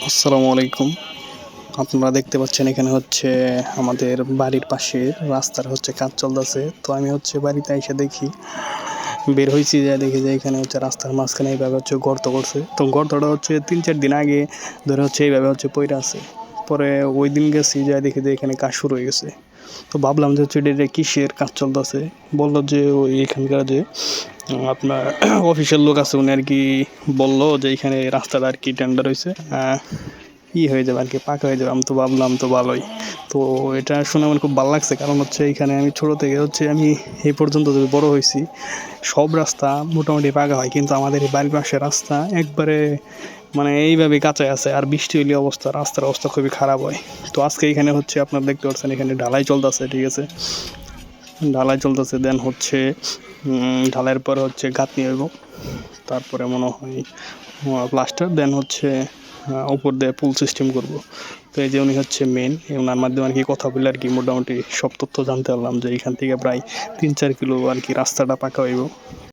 আসসালামু আলাইকুম। আপনারা দেখতে পাচ্ছেন এখানে হচ্ছে আমাদের বাড়ির পাশে রাস্তার হচ্ছে কাজ চলতেছে। তো আমি হচ্ছে বাড়িতে এসে দেখি, বের হয়েছি যে দেখি যে এখানে হচ্ছে রাস্তার মাঝখানে এইভাবে হচ্ছে গর্ত করছে। তো গর্তটা হচ্ছে তিন চার দিন আগে ধরে হচ্ছে এইভাবে হচ্ছে পইরা আছে। পরে ওই দিন গেছি যা দেখি যে এখানে কাজ শুরু হয়ে গেছে। তো ভাবলাম যে হচ্ছে এটা কিসের কাজ চলতেছে? বলল যে ওই এখানকার যে আপনার অফিসের লোক আছে, উনি আর কি বলল যে এখানে রাস্তাটা আর কি টেন্ডার হয়েছে ই হয়ে যাবে আর কি পাকা হয়ে যাবে। আমি তো ভাবলাম তো ভালোই। তো এটা শুনে আমার খুব ভালো লাগছে। কারণ হচ্ছে এখানে আমি ছোটো থেকে হচ্ছে আমি এই পর্যন্ত যদি বড় হয়েছি সব রাস্তা মোটামুটি পাকা হয়। কিন্তু আমাদের এই বাড়ির পাশের রাস্তা একবারে মানে এইভাবে কাঁচাই আছে। আর বৃষ্টি হইলে অবস্থা, রাস্তার অবস্থা খুবই খারাপ হয়। তো আজকে এখানে হচ্ছে আপনার দেখতে পাচ্ছেন এখানে ঢালাই চলতেছে, ঠিক আছে? ঢালাই চলতেছে দেন হচ্ছে ঢালাইয়ের পর হচ্ছে গাঁথনি হইব, তারপরে মনে হয় প্লাস্টার দেন হচ্ছে উপর দিয়ে পুল সিস্টেম করব। তো এই যে উনি হচ্ছে মেন ওনার মাধ্যমে আর কি কথা বলে আর কি মোটামুটি সব তথ্য জানতে পারলাম যে এখান থেকে প্রায় তিন চার কিলো আর কি রাস্তাটা পাকা হইব।